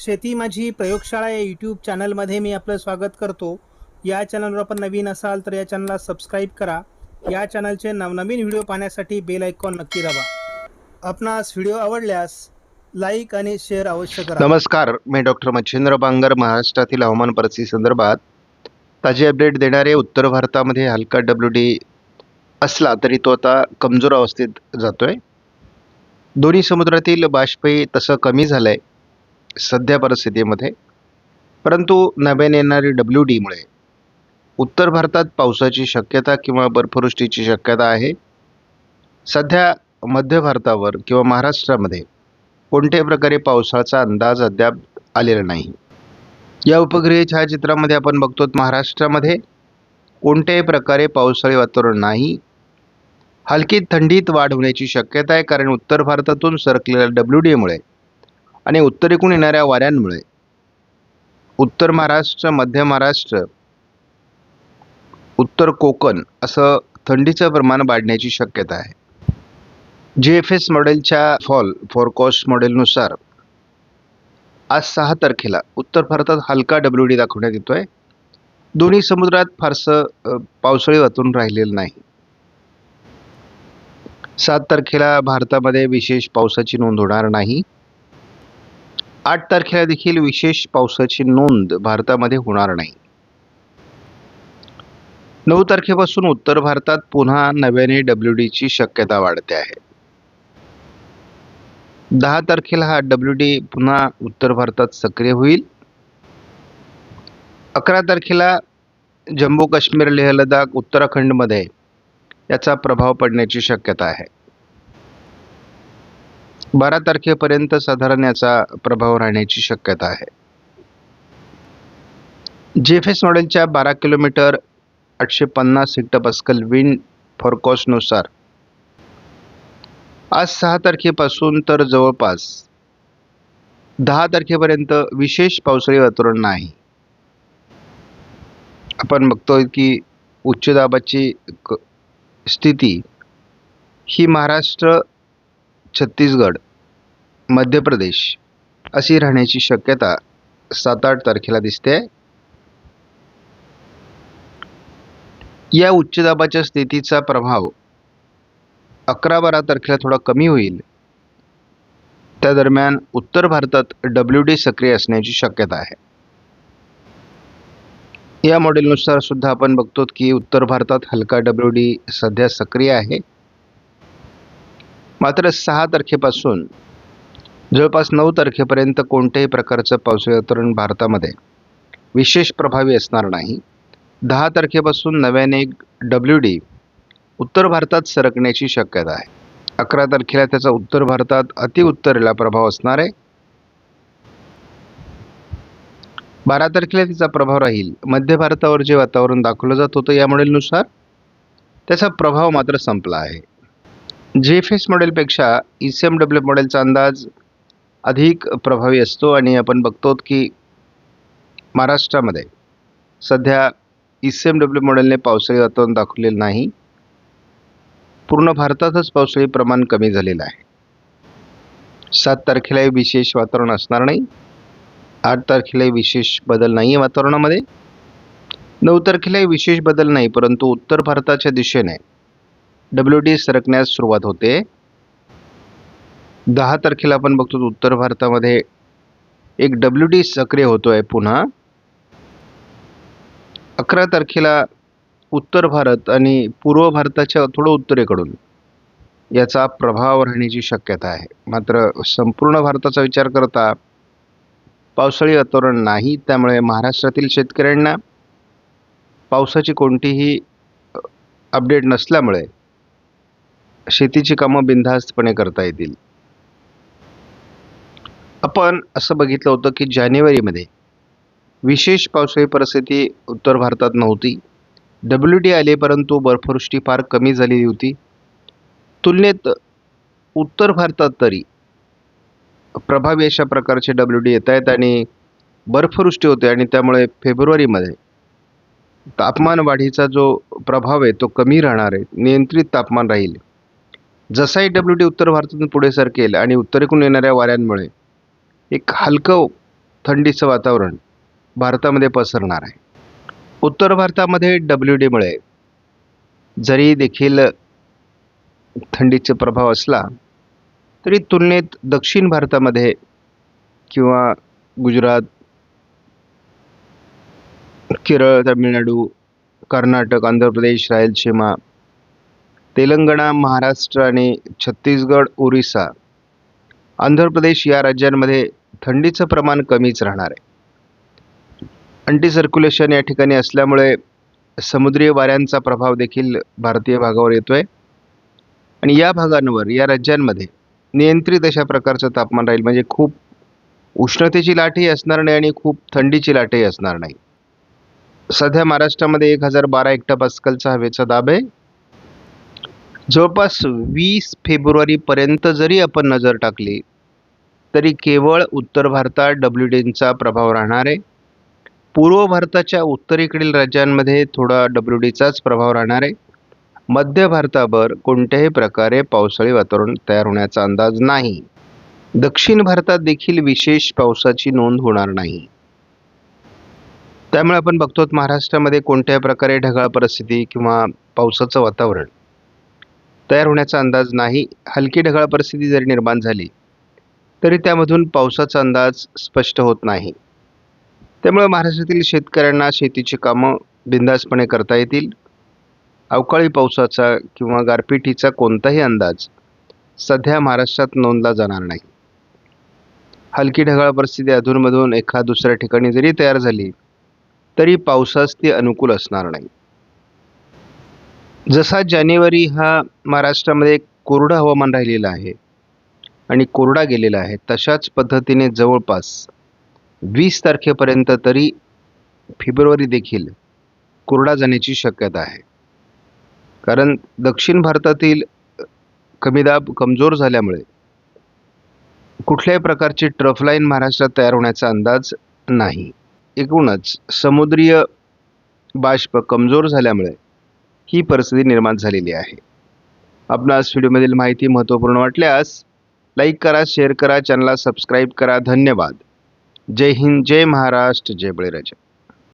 शेती माझी प्रयोगशाळा या यूट्यूब चॅनलमध्ये मी आपलं स्वागत करतो. या चॅनलवर आपण नवीन असाल तर या चॅनलला सबस्क्राईब करा. या चॅनलचे नवनवीन व्हिडिओ पाहण्यासाठी बेल आयकॉन नक्की दाबा. आपणास व्हिडिओ आवडल्यास लाईक आणि शेअर अवश्य करा. नमस्कार मी डॉक्टर मच्छिंद्र बांगर महाराष्ट्रातील हवामान परिस्थिती संदर्भात ताजे अपडेट देणारे उत्तर भारतामध्ये हलका डब्ल्यू डी असला तरी तो आता कमजोर अवस्थेत जातोय. दोन्ही समुद्रातील बाष्पही तसं कमी झालं आहे सध्या परिस्थितीमध्ये. परंतु नव्याने येणारी डब्ल्यू डीमुळे उत्तर भारतात पावसाची शक्यता किंवा बर्फवृष्टीची शक्यता आहे. सध्या मध्य भारतावर किंवा महाराष्ट्रामध्ये कोणत्याही प्रकारे पावसाचा अंदाज अद्याप आलेला नाही. या उपग्रह छायाचित्रामध्ये आपण बघतो महाराष्ट्रामध्ये कोणत्याही प्रकारे पावसाळी वातावरण नाही. हलकी थंडीत वाढ होण्याची शक्यता आहे कारण उत्तर भारतातून सरकलेल्या डब्ल्यू डीमुळे आणि उत्तरेकडून येणाऱ्या वाऱ्यांमुळे. उत्तर महाराष्ट्र मध्य महाराष्ट्र उत्तर कोकण असं थंडीचं प्रमाण वाढण्याची शक्यता आहे. जी एफ एस मॉडेलच्या फॉल फोरकॉस्ट मॉडेलनुसार आज सहा तारखेला उत्तर भारतात हलका डब्ल्यू डी दाखवण्यात येतो आहे दोन्ही समुद्रात फारसं पावसाळी वातून राहिलेलं नाही. सात तारखेला भारतामध्ये विशेष पावसाची नोंद होणार नाही. आठ तारखेला देखील विशेष पावसाची नोंद भारतामध्ये होणार नाही. नऊ तारखेपासून उत्तर भारतात पुन्हा नव्याने डब्ल्यू डीची शक्यता वाढते आहे. दहा तारखेला हा डब्ल्यू डी पुन्हा उत्तर भारतात सक्रिय होईल. अकरा तारखेला जम्मू काश्मीर लेह लडाख उत्तराखंडमध्ये याचा प्रभाव पडण्याची शक्यता आहे. बारा तारखेपर्यंत साधारण याचा प्रभाव राहण्याची शक्यता आहे. जेफेस मॉडेलच्या बारा किलोमीटर आठशे पन्नास हेक्टोपास्कल विंड फोरकॉस्टनुसार आज सहा तारखेपासून तर जवळपास दहा तारखेपर्यंत विशेष पावसाळी वातावरण नाही. आपण बघतोय की उच्च दाबाची स्थिती ही महाराष्ट्र छत्तीसगड मध्य प्रदेश अशी राहण्याची शक्यता सात आठ तारखेला दिसते. या उच्च दाबाच्या स्थितीचा प्रभाव अकरा बारा तारखेला थोडा कमी होईल. त्या दरम्यान उत्तर भारतात डब्ल्यू डी सक्रिय असण्याची शक्यता आहे. या मॉडेलनुसार सुद्धा आपण बघतो की उत्तर भारतात हलका डब्ल्यू डी सध्या सक्रिय आहे. मात्र सहा तारखेपासून जवळपास नऊ तारखेपर्यंत कोणत्याही प्रकारचं पावसाळी वातावरण भारतामध्ये विशेष प्रभावी असणार नाही. दहा तारखेपासून नव्याने डब्ल्यू डी उत्तर भारतात सरकण्याची शक्यता आहे. अकरा तारखेला त्याचा उत्तर भारतात अतिउत्तरेला प्रभाव असणार आहे. बारा तारखेला तिचा प्रभाव राहील. मध्य भारतावर जे वातावरण दाखवलं जात होतं या मॉडेलनुसार त्याचा प्रभाव मात्र संपला आहे. जे एफ एस मॉडेलपेक्षा ई सी एम डब्ल्यू मॉडेलचा अंदाज अधिक प्रभावी असतो आणि आपण बघतो की महाराष्ट्रामध्ये सध्या ई सी एम डब्ल्यू मॉडेलने पावसाळी वातावरण दाखवलेलं नाही. पूर्ण भारतातच पावसाळी प्रमाण कमी झालेलं आहे. सात तारखेलाही विशेष वातावरण असणार नाही. आठ तारखेलाही विशेष बदल नाही आहे वातावरणामध्ये. नऊ तारखेलाही विशेष बदल नाही परंतु उत्तर भारताच्या दिशेने डब्ल्यू डी सरकण्यास सुरुवात होते. दहा तारखेला आपण बघतो उत्तर भारतामध्ये एक डब्ल्यू डी सक्रिय होतो आहे पुन्हा. अकरा तारखेला उत्तर भारत आणि पूर्व भारताच्या थोडं उत्तरेकडून याचा प्रभाव राहण्याची शक्यता आहे. मात्र संपूर्ण भारताचा विचार करता पावसाळी वातावरण नाही त्यामुळे महाराष्ट्रातील शेतकऱ्यांना पावसाची कोणतीही अपडेट नसल्यामुळे शेतीची कामं बिनधास्तपणे करता येतील. आपण असं बघितलं होतं की जानेवारीमध्ये विशेष पावसाळी परिस्थिती उत्तर भारतात नव्हती. डब्ल्यू डी आले परंतु बर्फवृष्टी फार कमी झालेली होती. तुलनेत उत्तर भारतात तरी प्रभावी अशा प्रकारचे डब्ल्यू डी येत आहेत आणि बर्फवृष्टी होते आणि त्यामुळे फेब्रुवारीमध्ये तापमान वाढीचा जो प्रभाव आहे तो कमी राहणार आहे. नियंत्रित तापमान राहील. जसाही डब्ल्यू डी उत्तर भारतातून पुढे सरकेल आणि उत्तरेकडून येणाऱ्या वाऱ्यांमुळे एक हलकं थंडीचं वातावरण भारतामध्ये पसरणार आहे. उत्तर भारतामध्ये डब्ल्यू डीमुळे जरी देखील थंडीचा प्रभाव असला तरी तुलनेत दक्षिण भारतामध्ये किंवा गुजरात केरळ तामिळनाडू कर्नाटक आंध्र प्रदेश रायलसीमा तेलंगणा महाराष्ट्र आणि छत्तीसगड ओरिसा आंध्र प्रदेश या राज्यांमध्ये थंडीचं प्रमाण कमीच राहणार आहे. अँटी सर्क्युलेशन या ठिकाणी असल्यामुळे समुद्रीय वाऱ्यांचा प्रभाव देखील भारतीय भागावर येतो आहे आणि या भागांवर या राज्यांमध्ये नियंत्रित अशा प्रकारचं तापमान राहील म्हणजे खूप उष्णतेची लाटही असणार नाही आणि खूप थंडीची लाटही असणार नाही. सध्या महाराष्ट्रामध्ये एक हजार बारा एकटा पास्कलचा हवेचा दाब आहे. जवळपास वीस फेब्रुवारीपर्यंत जरी आपण नजर टाकली तरी केवळ उत्तर भारतात डब्ल्यू डीचा प्रभाव राहणार आहे. पूर्व भारताच्या उत्तरेकडील राज्यांमध्ये थोडा डब्ल्यू डीचाच प्रभाव राहणार आहे. मध्य भारतावर कोणत्याही प्रकारे पावसाळी वातावरण तयार होण्याचा अंदाज नाही. दक्षिण भारतात देखील विशेष पावसाची नोंद होणार नाही. त्यामुळे आपण बघतो महाराष्ट्रामध्ये कोणत्याही प्रकारे ढगाळ परिस्थिती किंवा पावसाचं वातावरण. तयार होण्याचा अंदाज नाही हलकी ढगाळ परिस्थिती जरी निर्माण झाली तरी त्यामधून पावसाचा अंदाज स्पष्ट होत नाही. त्यामुळे महाराष्ट्रातील शेतकऱ्यांना शेतीची कामं बिंदासपणे करता येतील. अवकाळी पावसाचा किंवा गारपिटीचा कोणताही अंदाज सध्या महाराष्ट्रात नोंदला जाणार नाही. हलकी ढगाळ परिस्थिती अधूनमधून एखाद दुसऱ्या ठिकाणी जरी तयार झाली तरी पावसास ती अनुकूल असणार नाही. जसा जानेवारी हा महाराष्ट्रामध्ये कोरडं हवामान राहिलेलं आहे आणि कोरडा गेलेला आहे तशाच पद्धतीने जवळपास वीस तारखेपर्यंत तरी फेब्रुवारी देखील कोरडा जाण्याची शक्यता आहे. कारण दक्षिण भारतातील कमीदाब कमजोर झाल्यामुळे कुठल्याही प्रकारची ट्रफलाईन महाराष्ट्रात तयार होण्याचा अंदाज नाही. एकूणच समुद्रीय बाष्प कमजोर झाल्यामुळे ही परिस्थिती निर्माण झालेली आहे. आपणास व्हिडिओमधील माहिती महत्त्वपूर्ण वाटल्यास लाईक करा शेअर करा चॅनलला सबस्क्राईब करा. धन्यवाद. जय हिंद जय महाराष्ट्र जय बळीराजा.